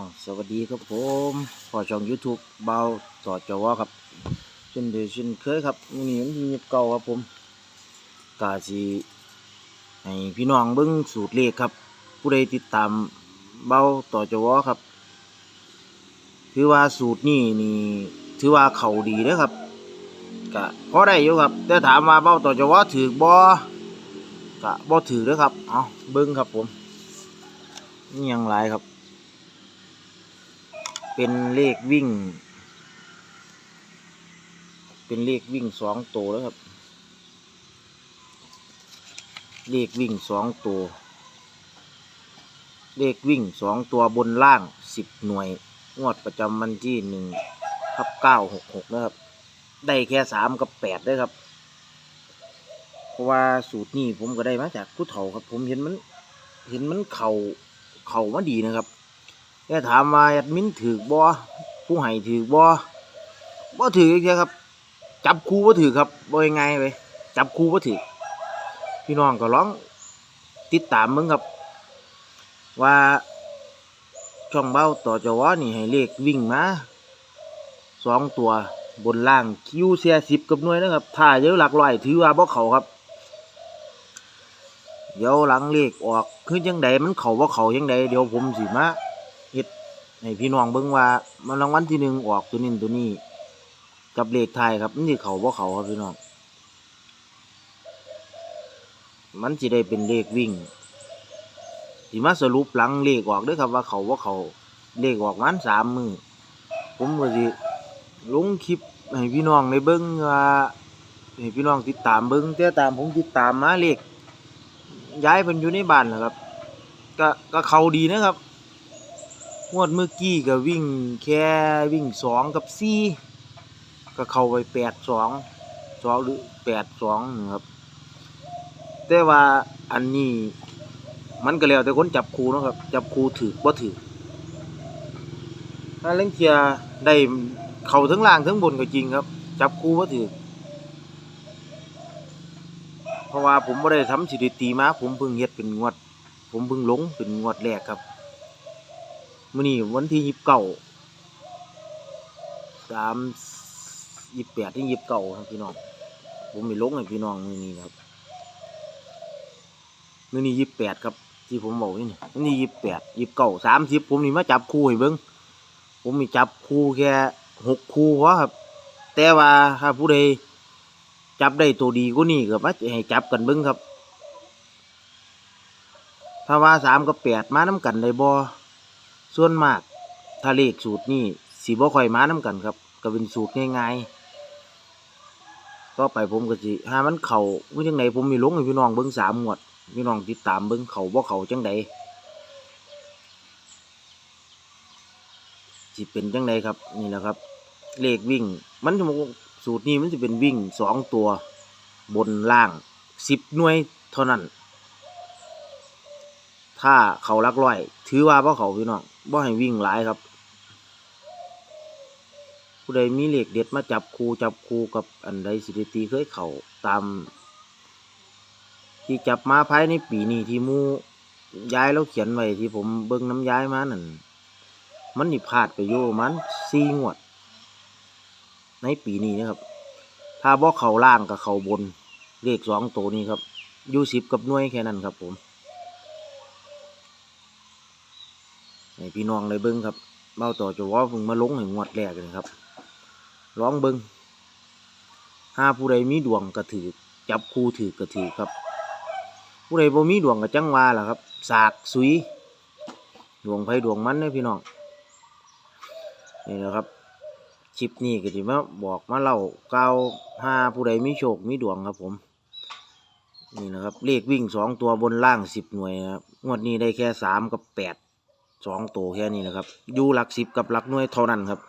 อสวัสดีครับผมพอช่อง YouTube เบาต่อจวครับเช่นเดิมเช่นเคยครับมีนี้มันมีเก่าครับผมกาสิให้พี่น้องเบิ่งสูตรเลขครับ ผู้ใดติดตามเบาต่อจวครับ ถือว่าสูตรนี้นี่ถือว่าเขาดีเด้อครับก็พอได้อยู่ครับแต่ถามว่าเบาต่อจวถือบ่ก็บ่ถือเด้อครับเอาเบิ่งครับผมนี่ยังหลายครับ เป็นเลขวิ่ง เป็นเลขวิ่งสองตัวแล้วครับ เลขวิ่งสองตัว เลขวิ่งสองตัวบนล่างสิบหน่วย งวดประจำวันที่หนึ่งทับเก้าหกหกนะครับ ได้แค่สามกับแปดด้วยครับ เพราะว่าสูตรนี้ผมก็ได้มาจากผู้เฒ่าครับ ผมเห็นมัน เห็นมันเข่าเข่ามาดีนะครับ แต่ถามว่าแอดมินถือบ่ผู้ให้ถือบ่บ่ถือแค่ครับ จับคู่บ่ถือครับบ่ยังไงไปจับคู่บ่ถือพี่น้องก็ลองติดตามมึงครับ ว่าช่องเบ้าต่อจวนี่ให้เลขวิ่งมาสองตัวบนล่างคิวเสียสิบกับหน่วยนะครับถ้ายเยอะหลักร้อยถือว่าบ่เขาครับ เดี๋ยวหลังเลขออกคือยังไดมันเขาบ่เขายังไดเดี๋ยวผมสิมา เฮ็ดให้พี่น้องเบิ่งว่า มันรางวัลที่หนึ่งออกตัวนี้ตัวนี้ กับเลขไทายครับมันสิเขาบ่เขาครับพี่น้อง มันสิได้เป็นเลขวิ่งสิมาสรุปหลังเลขออกเด้วยครับว่าเขาบ่เขาเลขออกมันสามมือผมก็สิลงคลิปให้พี่น้องได้เบิ่งว่าให้พี่น้องติดตามเบิ่งแต่ตามผมติดตามมาเลขย้ายเพิ่นอยู่ในบ้านนะครับ ก็ก็เขาดีนะครับ งวดเมื่อกี้ก็วิ่งแค่วิ่งสองกับสี่ก็เข้าไปแปดสองสองหรือแปดสองครับ แต่ว่าอันนี้มันก็แล้วแต่คนจับคูนะครับ จับคูถือบ่ถือถ้าเล่นเทียได้เข่าทั้งล่างทั้งบนก็จริงครับ จับคูบ่ถือเพราะว่าผมไม่ได้ทำสถิติมาผมเพิ่งเฮ็ดเป็นงวด ผมเพิ่งลงเป็นงวดแรกครับ มื่อนี้วันที่ยีิบเก้าสามยี่สิบแปดที่ยีิบเก้าครับพี่น้อง ผมไปลงให้พี่น้องมื่อนี้ครับมื่อนี้ยีิบแปดครับ ที่ผมบอกนี่มื่อนี้ยีิบแปดยีิบเก้าสามสิบผมนี่มาจับคู่ให้เบิ้งผมมีจับคู่แค่หกคู่พอครับ แต่ว่าถ้าผู้ใดจับได้ตัวดีก็นี่ก็มาให้จับกันเบิ้งครับ ถ้าว่าสามกับแปดมาน้ำกันได้บ่ ส่วนมากถ้าเลขสูตรนี่สีบ่ค่อยมาน้กันครับก็เป็นสูตรง่ายๆก็ไปผมก็สิหามันเข่าว่าจังไดผมมีลงให้พี่น้องเบิ่งสามหมวดพี่น้องติดตามเบิ่งเขาบ่เขาจังไดสิเป็นจังไดครับนี่แหละครับ เลขวิ่ง มันจะสูตรนี้มันจะเป็นวิ่งสองตัว บนล่างสิบหน่วยเท่านั้น ถ้าเขาลักร้อย ถือว่าเพราะเขาพี่น้อง บ่ให้วิ่งหลายครับ ผู้ใดมีเหล็กเด็ดมาจับคูจับคูกับอันใดสถิติเคยเข่าตาม ที่จับมาภายในปีนี้ที่มูย้ายแล้วเขียนไว้ที่ผมเบิ่งน้ำย้ายมานั่นมันนี่พลาดไปโยมันสี่งวด ในปีนี้นะครับ ถ้าบ่เข่าล่างกับเข่าบนเลขสองตัวนี้ครับยูสิบกับน่วยแค่นั้นครับผม ให้พี่น้องเลยเบิ้งครับเบ้าต่อจะว่าเพิ่งมาลงให้งวดแรกเลยครับร้องเบิ้งห้าผู้ใดมีดวงก็ถือจับคู่ถือก็ถือครับ ผู้ใดบ่มีดวงก็จังว่าล่ะครับ สากสุยดวงไฟดวงมันเด้อพี่น้องนี่แหละครับคลิปนี้ก็จะมาบอกมาเล่าเกล่าห้าผู้ใดมีโชคมีดวงครับผมนี่นะครับเลขวิ่งสองตัวบนล่างสิบหน่วยนะครับงวดนี้ได้แค่สามกับแปด สองตัวแค่นี้นะครับอยู่หลักสิบกับหลักหน่วยเท่านั้นครับ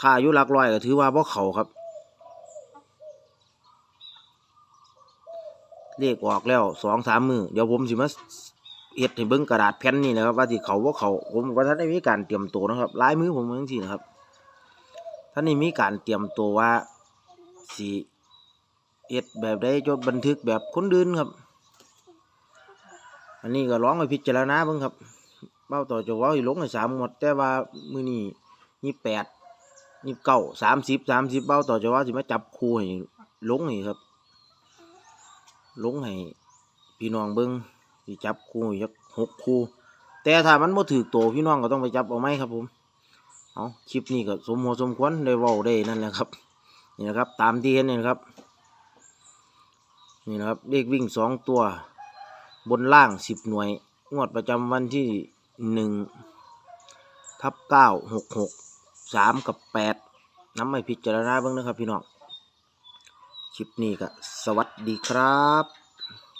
ถ้าอยู่หลักร้อยก็ถือว่าพวกเขาครับเลขออกแล้วสองสามมือเดี๋ยวผมสิมาเฮ็ดให้เบิ้งกระดาษแผ่นนี่นะครับ ว่าที่เขาว่าเขาผมว่าท่านได้มีการเตรียมตัวนะครับลายมือผมทั้งที่นะครับท่านนี่มีการเตรียมตัวว่าสิเฮ็ดแบบได้จดบันทึกแบบคนอื่นครับ อันนี้ก็ร้องไปพิจารณาเบิ่งครับ เบ้าต่อจะเว่าให้ลงให้สามงวดแต่ว่ามือนี้ยี่แปดยี่เก้าสามสิบสามสิบเบ้าต่อจะว่าสิมาจับคู่ให้ลงนี่ครับลงให้พี่น้องเบิ่งสิจับคู่ยักหกคู่ แต่ถ้ามันบ่ถือโตวพี่น้องก็ต้องไปจับเอาไหมครับผมเอาคลิปนี้ก็สมหัวสมควรได้เว้าได้นั่นแหละครับนี่นะครับ ตามที่เห็นนี่นะครับนี่นะครับเลขวิ่งสองตัว บนล่างสิบหน่วย งวดประจำวันที่ หนึ่งทับเก้าหกหกสามกับแปดน้ำไม่พิจารณาเบ้างนะครับพี่น้อง คลิปนี้ก็สวัสดีครับ